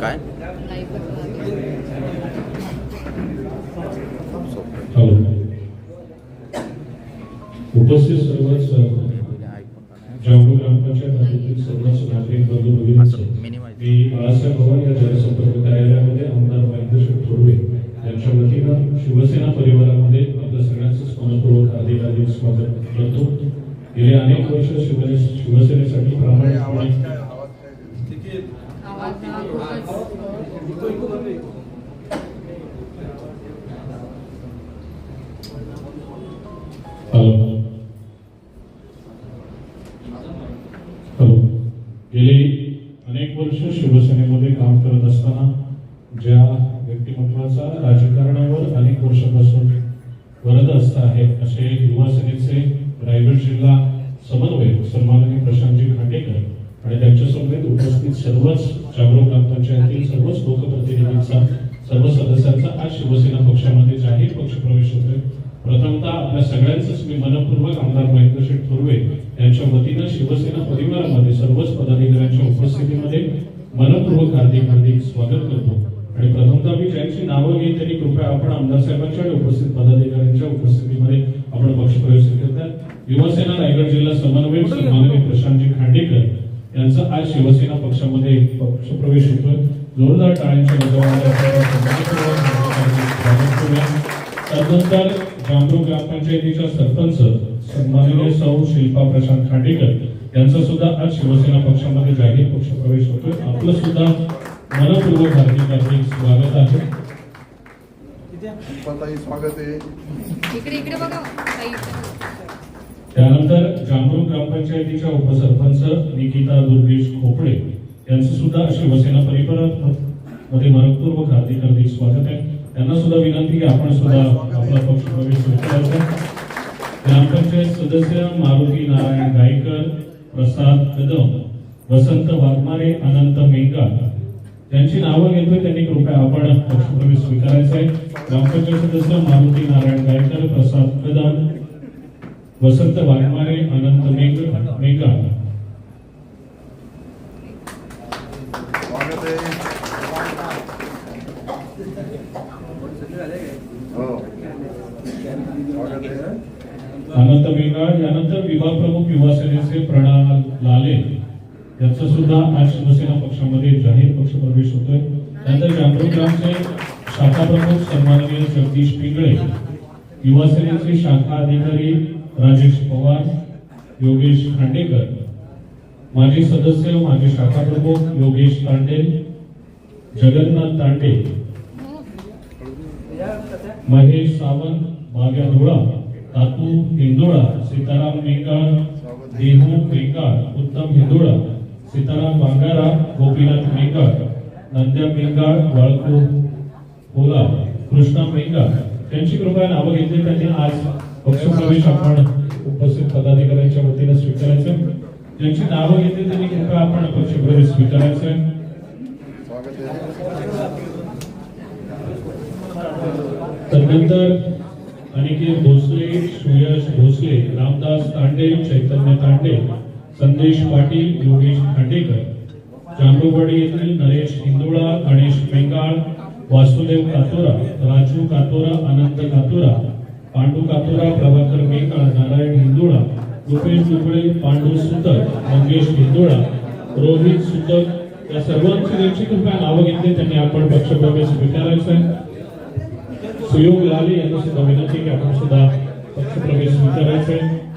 काय? उपस्थित सर्वच जांभूळ ग्रामपंचायत हद्दीतील सर्वच नागरिक बंधू भगिनींचे मी बाळासाहेब पवार या जनसंपर्क कार्यालयामध्ये आमदार महेंद्र थोरवे यांच्या वतीनं शिवसेना परिवारामध्ये आपल्या सगळ्यांचं मनपूर्वक हार्दिक स्वागत करतो. वर्ष शिवसेने शिवसेनेसाठी प्रामाणिकपणे आवाज खूपच हॅलो. हॅलो. गेली अनेक वर्ष शिवसेनेमध्ये काम करत असताना ज्या व्यक्तिमत्वाचा राजकारणावर अनेक वर्षापासून वरद असत आहे असे युवा सेनेचे रायगड जिल्हा समन्वयक सन्माननीय प्रशांतजी घाटेकर आणि त्यांच्या समवेत उपस्थित सर्वच जागरूक ग्रामपंचायतील सर्वच लोकप्रतिनिधींचा सर्व सदस्यांचा आज शिवसेना पक्षामध्ये जाहीर पक्षप्रवेश होतोय. प्रथमतः आपल्या सगळ्यांचंच मी मनपूर्वक आमदार महेंद्र शेठ थोरवे यांच्या वतीनं शिवसेना परिवारामध्ये सर्वच पदाधिकाऱ्यांच्या उपस्थितीमध्ये मनपूर्वक हार्दिक हार्दिक स्वागत करतो. आणि प्रथमतः मी ज्यांची नावं घेईन त्यांनी कृपया आपण आमदार साहेबांच्या आणि उपस्थित पदाधिकाऱ्यांच्या उपस्थितीमध्ये आपण पक्षप्रवेश करतात. युवासेना रायगड जिल्हा समन्वयक सन्माननीय प्रशांतजी खांडेकर यांचा आज शिवसेना पक्षामध्ये पक्षप्रवेश होतोय. जोरदार टाळ्यांच्या जांभरूण ग्रामपंचायतीच्या सरपंच सन्माननीय सौ शिल्पा प्रशांत खांडेकर यांचा सुद्धा आज शिवसेना पक्षामध्ये जाहीर पक्षप्रवेश होतोय. आपलं सुद्धा मनपूर्वक हार्दिक हार्दिक स्वागत आहे. पताई स्वागत आहे. इकडे इकडे बघा. ताई. त्यानंतर जांभरूण ग्रामपंचायतीच्या उपसरपंच निकिता दुर्गेश खोपडे यांचं सुद्धा शिवसेना परिवारात मध्ये मनपूर्वक हार्दिक हार्दिक स्वागत आहे. त्यांना सुद्धा विनंती की आपण सुद्धा आपला पक्षप्रवेश स्वीकारायचा ग्रामपंचायत सदस्य मारुती नारायण गायकर प्रसाद कदम वसंत वाघमारे अनंत मेंगा त्यांची नावं घेतोय त्यांनी कृपया आपण पक्षप्रवेश स्वीकारायचा आहे. ग्रामपंचायत सदस्य मारुती नारायण गायकर प्रसाद प्रधान वसंत वाघमारे अनंत मेघ मेघा. अनंत मेघा यानंतर विभाग प्रमुख युवा सेनेचे प्रणाल लाले. यांचा सुद्धा आज शिवसेना पक्षामध्ये जाहीर पक्ष प्रवेश होतोय. त्यानंतर जांभरूण ग्रामचे शाखा प्रमुख सन्माननीय जगदीश पिंगळे युवा सेनेचे शाखा अधिकारी राजेश पवार योगेश खांडेकर माजी सदस्य माजी शाखा प्रमुख योगेश तांडे जगन्नाथ तांडे महेश सावंत बाग्या धुळा तातू हिंदोळा सीताराम मेकाळ देहू मेकाळ उत्तम हिंदोळा सीताराम बांगारा गोपीनाथ मेंगाळ नंद्या मेंगाळ वाळको होला कृष्णा मेंगाळ त्यांची कृपया नावं घेतली त्यांनी आज पक्षप्रवेश आपण उपस्थित पदाधिकाऱ्यांच्या वतीने स्वीकारायचं. ज्यांची नावं घेतली त्यांनी कृपया आपण पक्षप्रवेश स्वीकारायचं. तदनंतर अनिकेत भोसले सुयश भोसले रामदास तांडे चैतन्य तांडे संदेश पाटील योगेश खांडेकर जांभूवाडी येथील नरेश हिंदोळा गणेश मेंगाळ वासुदेव कातोरा राजू कातोरा अनंत कातोरा पांडू कातोरा प्रभाकर मेंगाळ नारायण हिंदोळा रुपेश दुबळे पांडू सुतक मंगेश हिंदोळा रोहित सुतक या सर्वांची ज्यांची कृपया नावं घेतली त्यांनी आपण पक्षप्रवेश स्वीकारायचा आहे. सुयोग लाले यांना सुद्धा विनंती की आपण सुद्धा पक्षप्रवेश स्वीकारायचा आहे.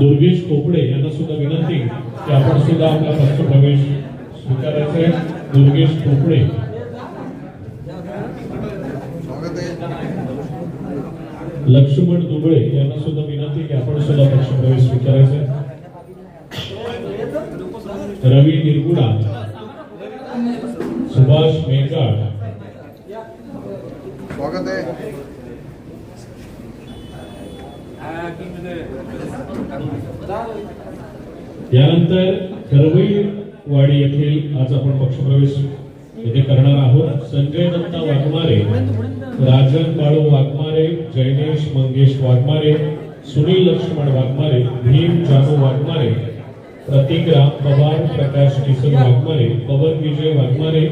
दुर्गेश खोपडे यांना सुद्धा विनंती की आपण सुद्धा आपला पक्ष प्रवेश स्वीकारायचा आहे. दुर्गेश खोपडे लक्ष्मण दुबळे यांना सुद्धा विनंती की आपण सुद्धा पक्ष प्रवेश स्वीकारायचा रवी निरगुडा सुभाष मेघाड स्वागत आहे. यानंतर करवईवाडी येथील आज आपण पक्षप्रवेश येथे करणार आहोत. संजय दत्ता वाघमारे राजन बाळू वाघमारे जैनेश मंगेश वाघमारे सुनील लक्ष्मण वाघमारे भीम जानू वाघमारे प्रतीक राम पवार प्रकाश किसन वाघमारे पवन विजय वाघमारे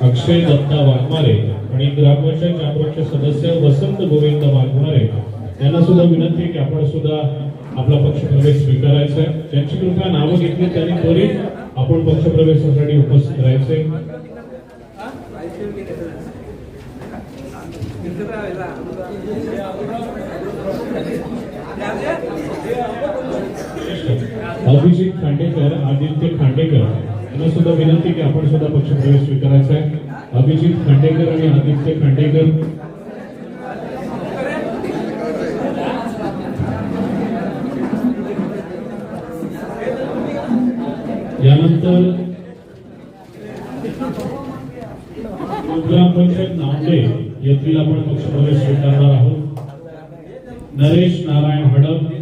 अक्षय दत्ता वाघमारे आणि ग्रामपंचायत जागृतचे सदस्य वसंत गोविंद वाघमारे. त्यांना सुद्धा विनंती आहे की आपण सुद्धा आपला पक्षप्रवेश स्वीकारायचा आहे. ज्यांची कृपया नावं घेतली त्यांनी त्वरित आपण पक्षप्रवेशासाठी उपस्थित राहायचे अभिजित खांडेकर आदित्य खांडेकर यांना सुद्धा विनंती की आपण सुद्धा पक्षप्रवेश स्वीकारायचा आहे. अभिजित खांडेकर आणि आदित्य खांडेकर यानंतर ग्रामपंचायत नांदे येथील आपण पक्षप्रवेश स्वीकारणार आहोत. नरेश नारायण हडप.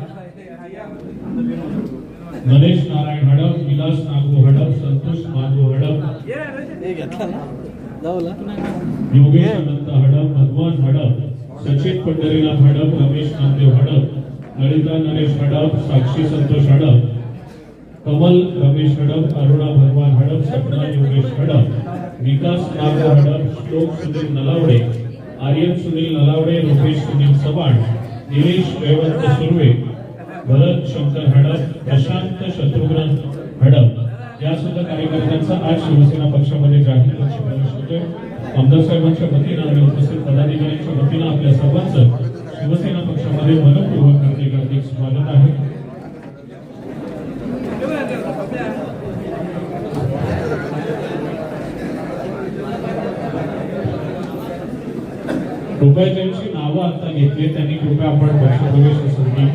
नरेश नारायण हडप विलास नागू हडप संतोष नागू हडप. योगेश अनंत हडप भगवान हडप सचिन पंढरीनाथ हडप रमेश नामदेव हडप ललिता नरेश हडप साक्षी संतोष हडप कमल रमेश हडप अरुणा भगवान हडप सपना योगेश हडप विकास नागू हडप श्लोक सुनील नलावडे आर्यन सुनील नलावडे रुपेश सुनील चव्हाण निलेश रेवंत सुर्वे भरत शंकर हडप प्रशांत शत्रुघ्न हडप. या सुद्धा कार्यकर्त्यांचा आज शिवसेना पक्षामध्ये जाहीर पक्ष प्रवेश होतोय. आमदार साहेबांच्या वतीनं आणि उपस्थित पदाधिकाऱ्यांच्या वतीनं आपल्या सर्वांचं शिवसेना पक्षामध्ये मनपूर्वक हार्दिक हार्दिक स्वागत आहे. कृपया ज्यांची नावं आता घेतली त्यांनी कृपया आपण पक्षप्रवेशासाठी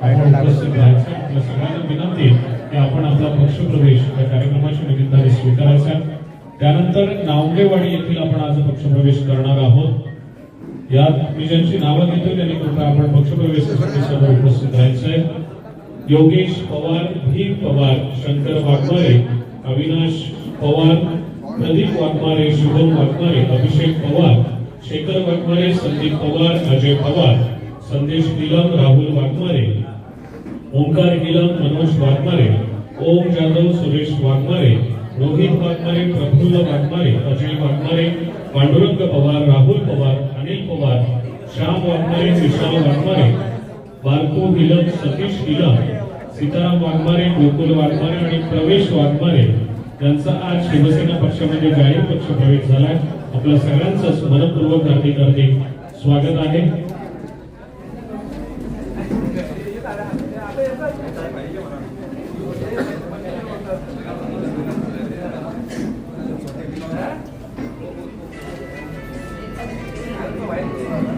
आपण उपस्थित राहायचं आपल्या सगळ्यांना विनंती की आपण आपला पक्षप्रवेश या कार्यक्रमाची निमित्ताने स्वीकारायचा. त्यानंतर नावडेवाडी येथील आपण आज पक्षप्रवेश करणार आहोत. यात मी ज्यांची नावं घेतो त्यांनी कृपया आपण पक्षप्रवेशासाठी सर्व उपस्थित राहायचंय योगेश पवार भीम पवार शंकर वाघमारे अविनाश पवार प्रदीप वाघमारे शुभम वाघमारे अभिषेक पवार शेखर वाघमारे संदीप पवार अजय पवार संदेश निलम राहुल वाघमारे ओंकार निलम मनोज वाघमारे ओम जाधव सुरेश वाघमारे रोहित वाघमारे प्रफुल्ल वाघमारे अजय वाघमारे पांडुरंग पवार राहुल पवार अनिल पवार श्याम वाघमारे विशाल वाघमारे बारको निलम सतीश निलम सीताराम वाघमारे गोकुल वाघमारे आणि प्रवेश वाघमारे यांचा आज शिवसेना पक्षामध्ये जाहीर पक्ष प्रवेश झालाय. आपल्या सगळ्यांचं मनपूर्वक हार्दिक हार्दिक स्वागत आहे स्वागत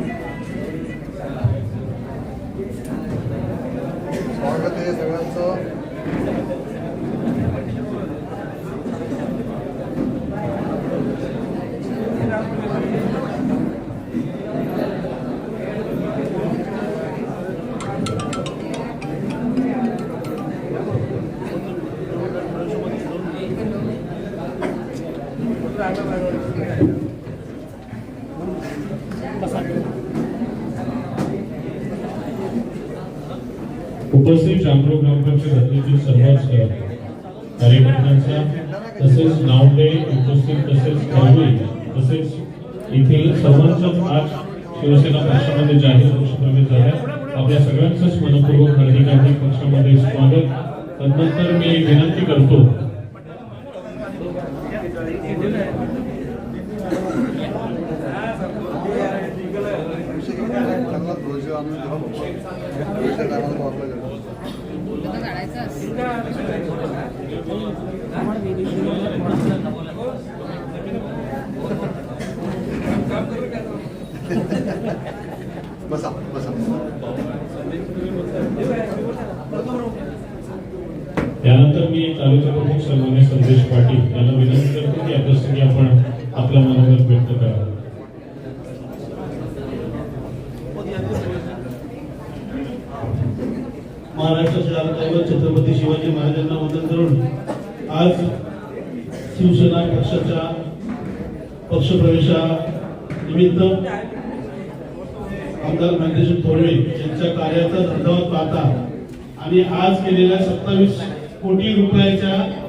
जांभूळ ग्रामपंचायत सर्वच कार्यकर्त्यांचा तसेच नावडे उपस्थित तसेच कळवई तसेच येथील सर्वांचाच आज शिवसेना पक्षामध्ये जाहीर पक्षप्रवेश झाला आपल्या सगळ्यांचंच मनपूर्वक हार्दिक पक्षामध्ये स्वागत. तदनंतर मी विनंती करतो. ध्वज आणून बसा बसा. त्यानंतर मी तालुका प्रमुख सन्मान्य संदेश पाटील यांना विनंती करतो की या आपण आपलं मनोगत व्यक्त करावं महाराष्ट्राचे छत्रपती शिवाजी महाराजांना वंदन करून आज शिवसेना पक्षाच्या पक्षप्रवेशा निमित्त आमदार महेंद्रजी थोरवे यांच्या कार्याचा धंदावत पाहता आणि आज केलेल्या सत्तावीस कोटी रुपयाच्या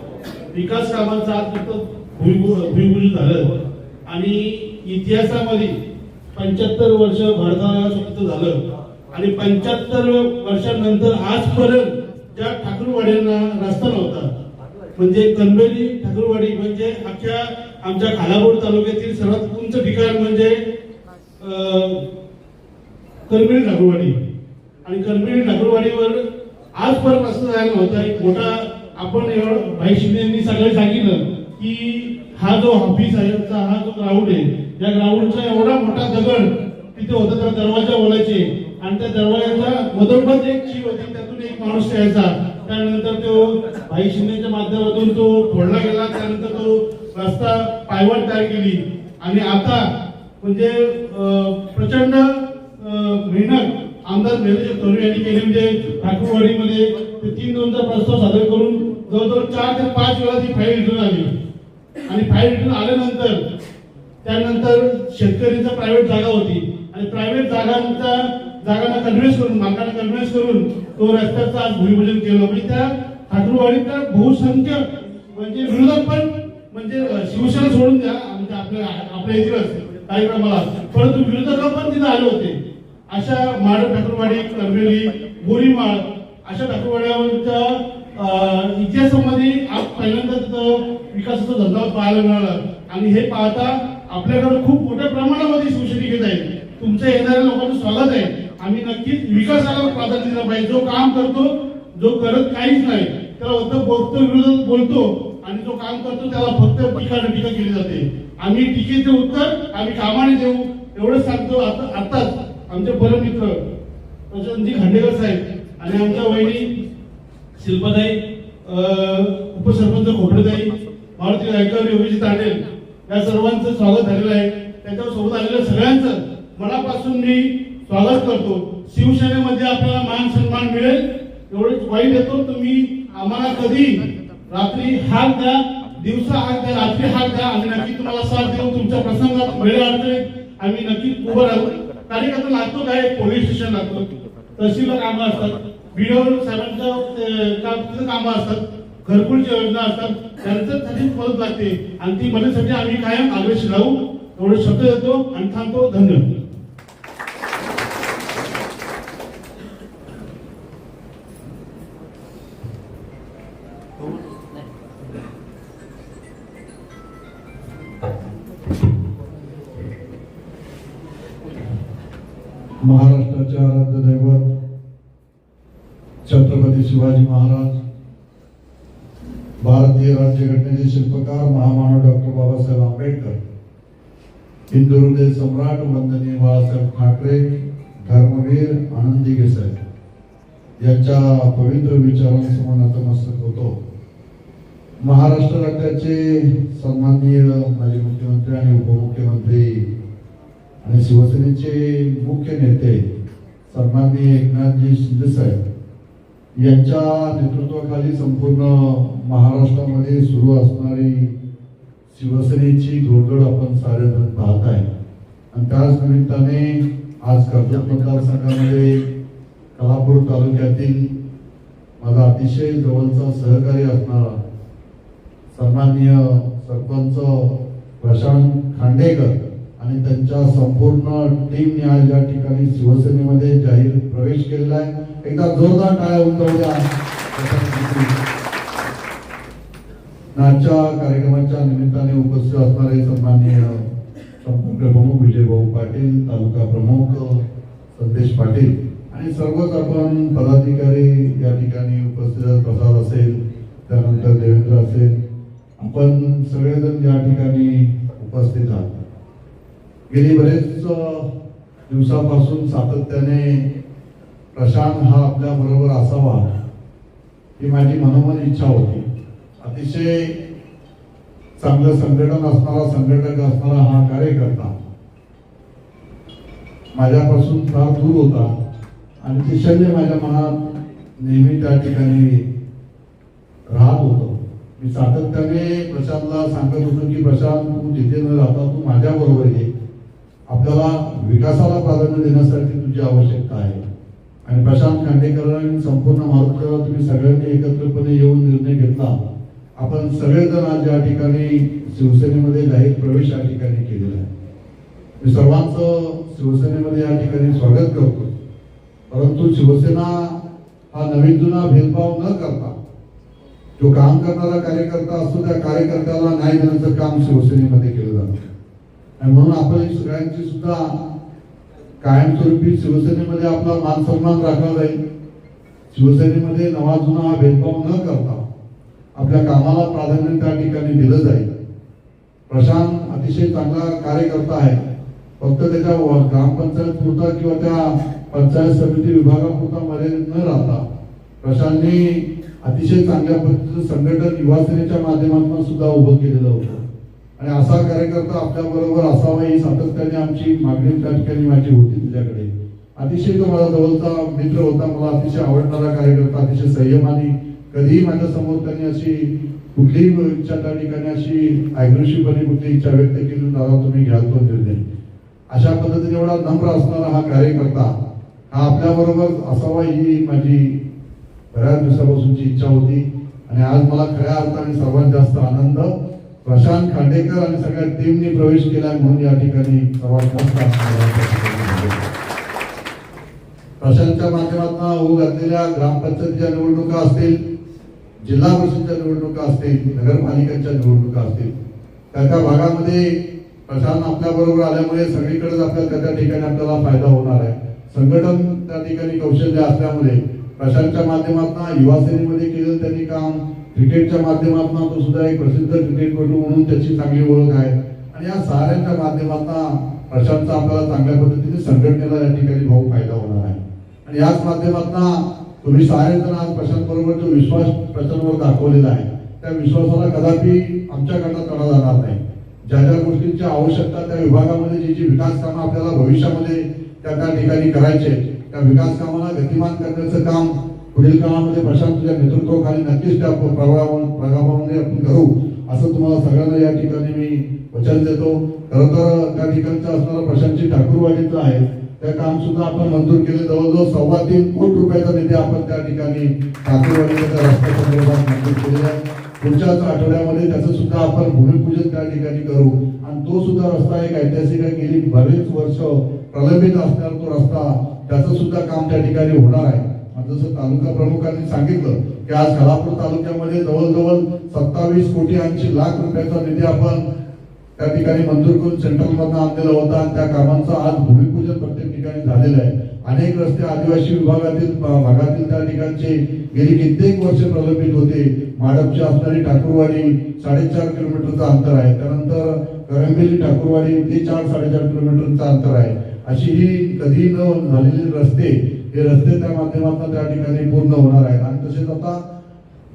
विकास कामांचा आज फक्त भुईभू- झालं. आणि इतिहासामध्ये पंच्याहत्तर वर्ष भारताला स्वतंत्र झालं. आणि पंच्याहत्तर वर्षानंतर आजपर्यंत ज्या ठाकूरवाड्यांना रस्ता नव्हता म्हणजे कणबेली ठाकूरवाडी म्हणजे अख्ख्या आमच्या खालापूर तालुक्यातील सर्वात उंच ठिकाण म्हणजे अं, ठाकूरवाडी. आणि करमिरी ठाकूरवाडीवर आज पण रस्ता जायला नव्हता. एक मोठा आपण एवढं भाई शिंदे यांनी सांगितलं की हा जो ऑफिस आहे हा जो ग्राउंड आहे या ग्राउंडचा एवढा मोठा दगड तिथे होता तर दरवाजा बोलायचे. आणि त्या दरवाजाचा मधोमध एक ची होती त्यातून एक माणूस यायचा. त्यानंतर तो भाई शिंदेच्या माध्यमातून तो फोडला गेला त्यानंतर तो रस्ता पायवाट तयार केली. आणि आता म्हणजे प्रचंड मेहनत आमदार मेहनत तरुण यांनी केली. म्हणजे ठाकूरवाडीमध्ये ते तीन दोनचा प्रस्ताव सादर करून जवळजवळ चार ते पाच वेळा ती फाईल रिटर्न आली. आणि फाईल रिटर्न आल्यानंतर त्यानंतर शेतकरीचा प्रायव्हेट जागा होती. आणि प्रायव्हेट जागांचा जागांना कन्व्हेन्स करून मालकांना कन्व्हेन्स करून. तो रस्त्याचं आज भूमिपूजन केलं. म्हणजे त्या ठाकूरवाडीचा बहुसंख्य म्हणजे विरोधक पण म्हणजे शिवसेना सोडून द्या. म्हणजे आपल्या आपल्या इतिहास कार्यक्रमाला परंतु विरोधक पण तिथे आले होते. अशा माड ठाकूरवाडी करवेली बोरीमाळ अशा ठाकूरवाड्यांच्या इतिहासामध्ये आज पहिल्यांदा तिथं विकासाचा धंदा पाहायला मिळाला. आणि हे पाहता आपल्याकडे खूप मोठ्या प्रमाणामध्ये शिवसैनिक घेत आहे तुमच्या येणाऱ्या लोकांचं स्वागत आहे. आम्ही नक्कीच विकासाला प्राधान्य दिलं पाहिजे. जो काम करतो जो करत काहीच नाही त्याला फक्त बोलतो विरोधात बोलतो आणि जो काम करतो त्याला फक्त टीका टीका केली जाते. आम्ही टीकेचे उत्तर आम्ही कामाने देऊ एवढंच सांगतो आता आताच आमचे परमित्र प्रशांतजी खांडेकर साहेब आणि आमच्या वहिनी शिल्पाताई उपसरपंच खोपडेताई मारुती गायकर योगीजी तांडेल या सर्वांचं स्वागत झालेलं आहे. त्याच्यावर सोबत आलेल्या सगळ्यांचं मनापासून मी स्वागत करतो. शिवसेनेमध्ये आपल्याला मान सन्मान मिळेल एवढेच वाईट येतो. तुम्ही आम्हाला कधी रात्री हात द्या दिवसा हात द्या रात्री हात द्या. आम्ही नक्की तुम्हाला साथ देऊ. तुमच्या प्रसंगात वेळ अडचणी आम्ही नक्की उभं राहू. कार्यकर्ता लागतो काय पोलीस स्टेशन लागतो. तहसीलला कामं असतात. बीडीओ साहेबांच्या कामं असतात. घरकुलच्या योजना असतात. त्यांच्यासाठी मदत लागते. आणि ती मदतीसाठी आम्ही कायम आग्रेशी राहू. एवढे शब्द देतो आणि थांबतो. धन्यवाद. महाराष्ट्राचे आराध्य दैवत छत्रपती शिवाजी महाराज भारतीय राज्यघटनेचे शिल्पकार महामानव डॉक्टर बाबासाहेब आंबेडकर हिंदू हृदय सम्राट वंदनीय बाळासाहेब ठाकरे धर्मवीर आनंदी गेसाई यांच्या पवित्र विचारांसमोर नतमस्तक होतो. महाराष्ट्र राज्याचे सन्माननीय माजी मुख्यमंत्री आणि उपमुख्यमंत्री आणि शिवसेनेचे मुख्य नेते सन्माननीय एकनाथजी शिंदे साहेब यांच्या नेतृत्वाखाली संपूर्ण महाराष्ट्रामध्ये सुरू असणारी शिवसेनेची घोळगड आपण सारेजण पाहत आहे. आणि त्याच निमित्ताने आज कर्जत मतदारसंघामध्ये कलापूर तालुक्यातील माझा अतिशय जवळचा सहकारी असणारा सन्माननीय सरपंच प्रशांत खांडेकर आणि त्यांच्या संपूर्ण टीमने आज या ठिकाणी शिवसेनेमध्ये जाहीर प्रवेश केलेला आहे. एकदा जोरदार टाळ्या उमटवल्या. आजच्या कार्यक्रमाच्या निमित्ताने उपस्थित असणारे सन्माननीय संपर्क प्रमुख विजय भाऊ पाटील तालुका प्रमुख संदेश पाटील आणि सर्वच आपण पदाधिकारी या ठिकाणी उपस्थित प्रसाद असेल त्यानंतर देवेंद्र असेल. आपण सगळेजण या ठिकाणी उपस्थित आहात. गेली बरेच दिवसापासून सातत्याने प्रशांत हा आपल्या बरोबर असावा ही माझी मनोमन इच्छा होती. अतिशय चांगलं संघटन असणारा संघटक असणारा हा कार्यकर्ता माझ्यापासून फार दूर होता आणि ते माझ्या मनात नेहमी त्या ठिकाणी राहत होतो. मी सातत्याने प्रशांतला सांगत होतो की प्रशांत तू जिथे न राहता तू माझ्याबरोबर ये. आपल्याला विकासाला प्राधान्य देण्यासाठी तुझी आवश्यकता आहे. आणि प्रशांत खांडेकर आणि संपूर्ण महाराष्ट्राला तुम्ही सगळ्यांनी एकत्रपणे येऊन निर्णय घेतला. आपण सगळेजण आज या ठिकाणी शिवसेनेमध्ये जाहीर प्रवेश या ठिकाणी केलेला आहे. मी सर्वांचं शिवसेनेमध्ये या ठिकाणी स्वागत करतो. परंतु शिवसेना हा नवीन जुना भेदभाव न करता जो काम करणारा कार्यकर्ता असतो त्या कार्यकर्त्याला न्याय देण्याचं काम शिवसेनेमध्ये केलं जातं. आणि म्हणून आपण सगळ्यांची सुद्धा कायमस्वरूपी शिवसेनेमध्ये आपला मान सन्मान राखला जाईल. शिवसेनेमध्ये नवा जुना हा भेदभाव न करता आपल्या कामाला प्राधान्य त्या ठिकाणी दिलं जाईल. प्रशांत अतिशय चांगला कार्यकर्ता आहे. फक्त त्याच्या ग्रामपंचायत पुरता किंवा त्या पंचायत समिती विभागापुरता मर्यादित न राहता प्रशांतने अतिशय चांगल्या पद्धतीचं संघटन युवा सेनेच्या माध्यमातून सुद्धा उभं केलेलं होतं. आणि असा कार्यकर्ता आपल्या बरोबर असावा ही सातत्याने आमची मागणी त्या ठिकाणी माझी होती तुझ्याकडे अतिशय तो माझा जवळचा मित्र होता मला अतिशय आवडणारा कार्यकर्ता अतिशय संयमाने कधीही माझ्यासमोर त्यांनी अशी कुठलीही इच्छा त्या ठिकाणी अशी अग्रेसिव्हपणे कुठली इच्छा व्यक्त केली दादा तुम्ही घ्याल तो निर्णय. अशा पद्धतीने एवढा नम्र असणारा हा कार्यकर्ता हा आपल्या बरोबर असावा ही माझी बऱ्याच दिवसापासूनची इच्छा होती. आणि आज मला खऱ्या अर्थाने सर्वात जास्त आनंद प्रशांत खांडेकर आणि सगळ्या टीमनी प्रवेश केला म्हणून या ठिकाणी सर्वात प्रशांतच्या माध्यमातून होऊ घातलेल्या ग्रामपंचायतीच्या निवडणुका असतील जिल्हा परिषदच्या निवडणुका असतील नगरपालिकांच्या निवडणुका असतील त्या त्या भागामध्ये प्रशांत आपल्या बरोबर आल्यामुळे सगळीकडेच आपल्याला त्या ठिकाणी आपल्याला फायदा होणार आहे. संघटन त्या ठिकाणी कौशल्य असल्यामुळे प्रशांतच्या माध्यमातून युवा सेनेमध्ये केलेलं त्यांनी काम क्रिकेटच्या माध्यमातून तो सुद्धा एक प्रसिद्ध क्रिकेटपटू म्हणून त्याची चांगली ओळख आहे. आणि या साऱ्यांच्या माध्यमातून प्रशांतचा आपल्याला चांगल्या पद्धतीने संघटनेला या ठिकाणी भाऊ फायदा होणार आहे. आणि याच माध्यमातून तुम्ही सारे जण आज प्रशांत बरोबर जो विश्वास प्रशांतवर दाखवलेला आहे. त्या विश्वासाला कदापि आमच्याकडनं तडा जाणार नाही. ज्या ज्या गोष्टींची आवश्यकता त्या विभागामध्ये जी जी विकास कामं आपल्याला भविष्यामध्ये त्या त्या ठिकाणी करायचे त्या विकास कामाला गतिमान करण्याचं काम पुढील काळामध्ये प्रशांत तुझ्या नेतृत्वाखाली नक्कीच त्या प्रभावा- प्रभावामध्ये आपण करू असं तुम्हाला सगळ्यांना या ठिकाणी मी वचन देतो. खरं तर त्या ठिकाणचं असणारा प्रशांतची ठाकूरवाडीचं आहे. त्या काम सुद्धा आपण मंजूर केले. जवळजवळ सव्वा तीन कोटी रुपयाचा निधी आपण त्या ठिकाणी ठाकूरवाडीच्या रस्त्या संदर्भात मंजूर केलेला आहे. पुढच्याच आठवड्यामध्ये त्याचं सुद्धा आपण भूमिपूजन त्या ठिकाणी करू. आणि तो सुद्धा रस्ता एक ऐतिहासिक आहे. गेली बरेच वर्ष प्रलंबित असणारा तो रस्ता त्याचं सुद्धा काम त्या ठिकाणी होणार आहे. जसं तालुका प्रमुखांनी सांगितलं की आज खालापूर तालुक्यामध्ये जवळजवळ सत्तावीस कोटी ऐंशी लाख रुपयाचा निधी आपण त्या ठिकाणी मंजूर करून सेंट्रलमधनं आणलेला होता. आणि त्या कामांचं आज भूमिपूजन प्रत्येक ठिकाणी झालेलं आहे. अनेक रस्ते आदिवासी विभागातील भागातील त्या ठिकाणचे गेली कित्येक वर्ष प्रलंबित होते. माडपची असणारी ठाकूरवाडी साडेचार किलोमीटरचं अंतर आहे. त्यानंतर करंबेली ठाकूरवाडी ते चार साडेचार किलोमीटरचं अंतर आहे. अशी ही कधी न झालेली रस्ते हे रस्ते त्या माध्यमातून त्या ठिकाणी पूर्ण होणार आहेत. आणि तसेच आता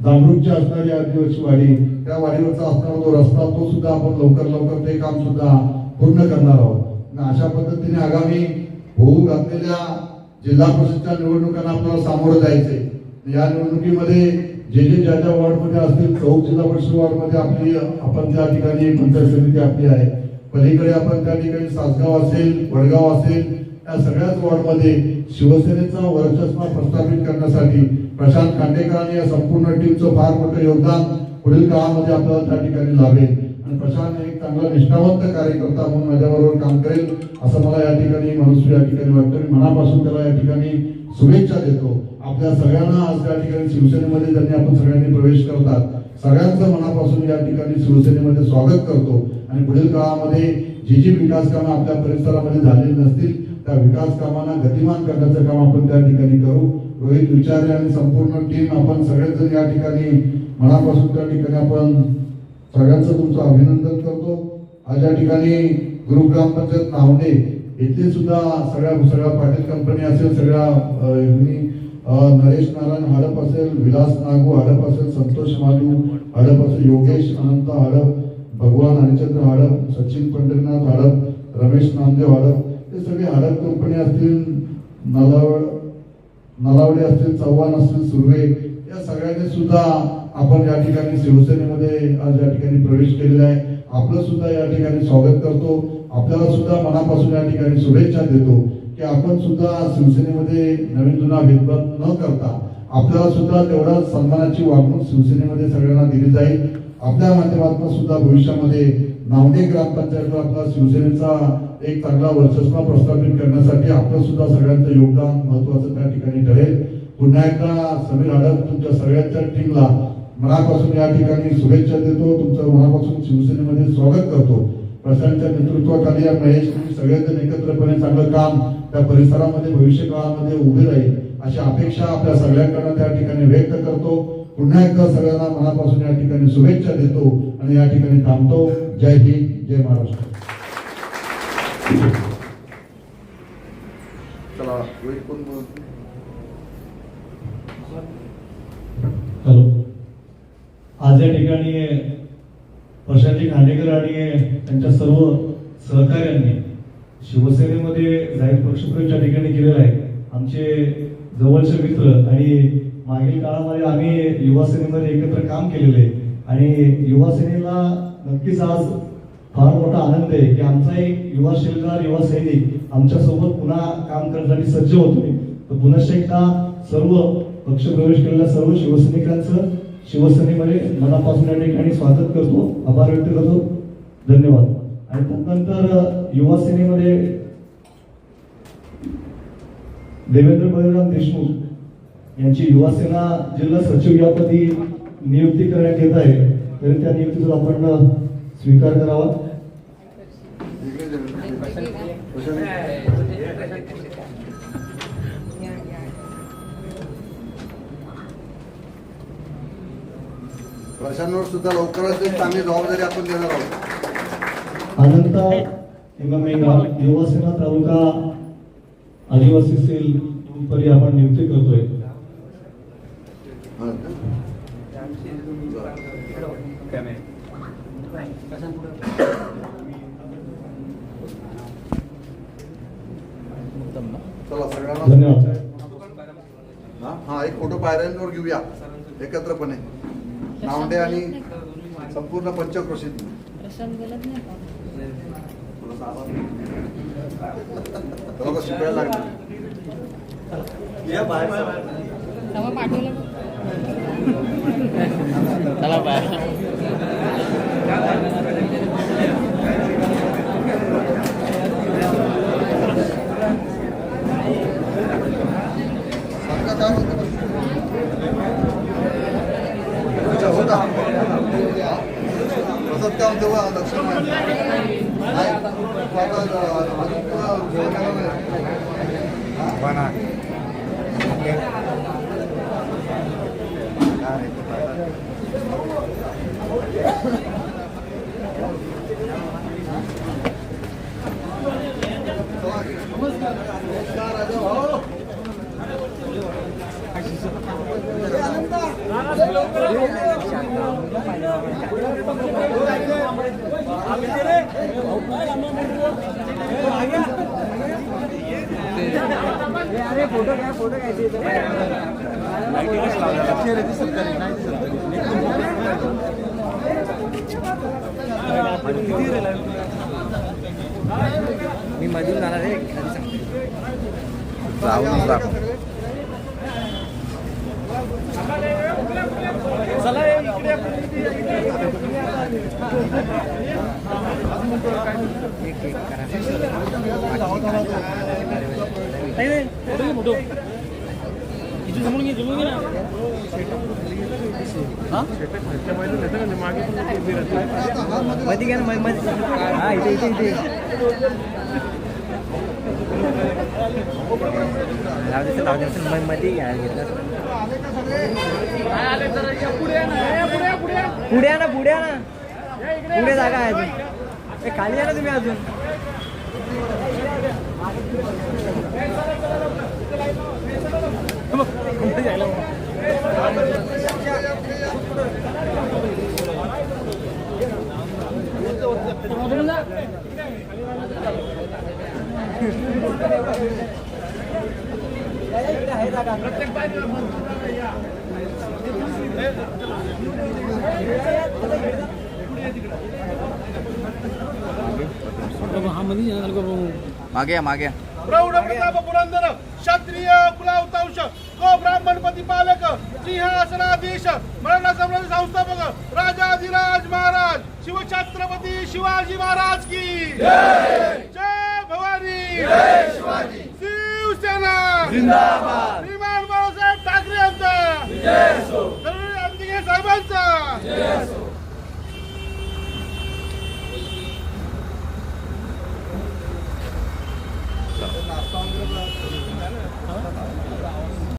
जांभरूकची असणारी आदिवासी वाडी त्या वाडीवरचा असणारा जो रस्ता तो सुद्धा आपण लवकर लवकर ते काम सुद्धा पूर्ण करणार आहोत. आणि अशा पद्धतीने आगामी होऊ घातलेल्या जिल्हा परिषदच्या निवडणुकांना आपल्याला सामोरं जायचे या निवडणुकीमध्ये जे जे ज्या ज्या वॉर्डमध्ये असतील चौक जिल्हा परिषद वॉर्डमध्ये आपली आपण त्या ठिकाणी पंचायत समिती आपली आहे पलीकडे आपण त्या ठिकाणी सासगाव असेल वडगाव असेल या सगळ्याच वॉर्डमध्ये शिवसेनेचा वर्चस्व प्रस्थापित करण्यासाठी प्रशांत खांडेकरांनी या संपूर्ण टीमचं फार मोठं योगदान पुढील काळामध्ये आपल्याला त्या ठिकाणी लाभेल. आणि प्रशांत एक चांगला निष्ठावंत कार्यकर्ता म्हणून माझ्याबरोबर काम करेल असं मला या ठिकाणी मनस्वी या ठिकाणी वाटतं. मनापासून त्याला या ठिकाणी शुभेच्छा देतो. आपल्या सगळ्यांना आज त्या ठिकाणी शिवसेनेमध्ये ज्यांनी आपण सगळ्यांनी प्रवेश करतात सगळ्यांचं मनापासून या ठिकाणी शिवसेनेमध्ये स्वागत करतो. आणि पुढील काळामध्ये जी जी विकास कामं आपल्या परिसरामध्ये झालेली नसतील त्या विकास कामांना गतिमान करण्याचं काम आपण त्या ठिकाणी करू. रोहित विचारे आणि संपूर्ण टीम आपण सगळेजण या ठिकाणी मनापासून त्या ठिकाणी आपण सगळ्यांचं तुमचं अभिनंदन करतो. आज या ठिकाणी ग्रुप ग्रामपंचायत नावडे इथले सुद्धा सगळ्या सगळ्या पाटील कंपनी असेल सगळ्या नरेश नारायण हडप असेल विलास नागू हडप असेल संतोष मालू हडप असेल योगेश अनंत हडप भगवान हरिचंद्र हडप सचिन पंढरीनाथ हडप रमेश नामदेव हडप हे सगळे हडप कंपनी असतील नलावड नलावडे असतील चव्हाण असतील सुर्वे या सगळ्यांनी सुद्धा आपण या ठिकाणी शिवसेनेमध्ये आज या ठिकाणी प्रवेश केलेला आहे. आपलं सुद्धा या ठिकाणी स्वागत करतो. आपल्याला सुद्धा मनापासून या ठिकाणी शुभेच्छा देतो की आपण सुद्धा शिवसेनेमध्ये नवीन जुना भेदभाव न करता आपल्याला सुद्धा तेवढा सन्मानाची वागणूक शिवसेनेमध्ये सगळ्यांना दिली जाईल. आपल्या माध्यमातून सुद्धा भविष्यामध्ये नावडे ग्रामपंचायतवर आपला शिवसेनेचा एक चांगला वर्चस्व प्रस्थापित करण्यासाठी आपलं सुद्धा सगळ्यांचं योगदान महत्वाचं त्या ठिकाणी ठरेल. पुन्हा एकदा समीर हडप तुमच्या सगळ्यांच्या टीमला मनापासून या ठिकाणी शुभेच्छा देतो. तुमचं मनापासून शिवसेनेमध्ये स्वागत करतो. प्रशांतच्या नेतृत्वाखाली या महेश तुम्ही सगळेजण एकत्रपणे चांगलं काम त्या परिसरामध्ये भविष्य काळामध्ये उभे राहील अशी अपेक्षा आपल्या सगळ्यांकडनं त्या ठिकाणी व्यक्त करतो. पुन्हा एकदा सगळ्यांना मनापासून या ठिकाणी शुभेच्छा देतो आणि या ठिकाणी थांबतो. जय हिंद जय महाराष्ट्र. चला कोण हॅलो. आज या ठिकाणी प्रशांतजी खांडेकर आणि त्यांच्या सर्व सहकार्यांनी शिवसेनेमध्ये जाहीर पक्षप्रवेश त्या ठिकाणी केलेला आहे. आमचे जवळचे मित्र आणि मागील काळामध्ये आम्ही युवा सेनेमध्ये एकत्र काम केलेलं आहे. आणि युवा सेनेला नक्कीच आज फार मोठा आनंद आहे की आमचा एक युवा शिलगार युवा सैनिक आमच्यासोबत पुन्हा काम करण्यासाठी सज्ज होतोय. तर पुनश्च एकदा सर्व पक्ष प्रवेश केलेल्या सर्व शिवसैनिकांचं शिवसेनेमध्ये मनापासून या ठिकाणी स्वागत करतो आभार व्यक्त करतो. धन्यवाद. आणि त्यानंतर युवा सेनेमध्ये देवेंद्र बळीराम देशमुख यांची युवा सेना जिल्हा सचिव यापदी नियुक्ती करण्यात येत आहे. तरी त्या नियुक्तीचं आपण स्वीकार करावा. प्रशांतवर सुद्धा लवकरच एक चांगली जबाबदारी आपण देणार आहोत अनंत हिममेघा युवा सेना तालुका आदिवासी सेल पदी आपण नियुक्ती करतोय हा का? चला सगळ्यांना धन्यवाद. हा हा एक फोटो पायऱ्यांवर घेऊया. एकत्रपणे. नावडे आणि संपूर्ण पंचक्रोशीत शिकायला लागलं तेव्हा पाठवलं बघ. सांगा काय होतं? अच्छा, होता. हा? प्रसाद काय म्हणतो बा, लक्ष नाही. नाही. तो आता, अ, अजून तुला बोलायला नाही. हा? नमस्कार मध्ये घ्या ना मध्ये हा इथे इथे इथे मध्ये घ्यायला घेतलं पुढे ना पुढे ना. पुढे जागा आहे अजून. ए, खाली या ना तुम्ही अजून? मागे या, मागे. प्रौढ प्रताप पुरंदर क्षत्रिय कुलावतांश को ब्राह्मणपती पालक सिंहासनाधीश मराठा समाज संस्थापक राजाधिराज महाराज शिवछत्रपती शिवाजी महाराज की जय. भवानी. शिवसेना. श्रीमान बाळासाहेब ठाकरे यांचा. साहेबांचा. Tahun.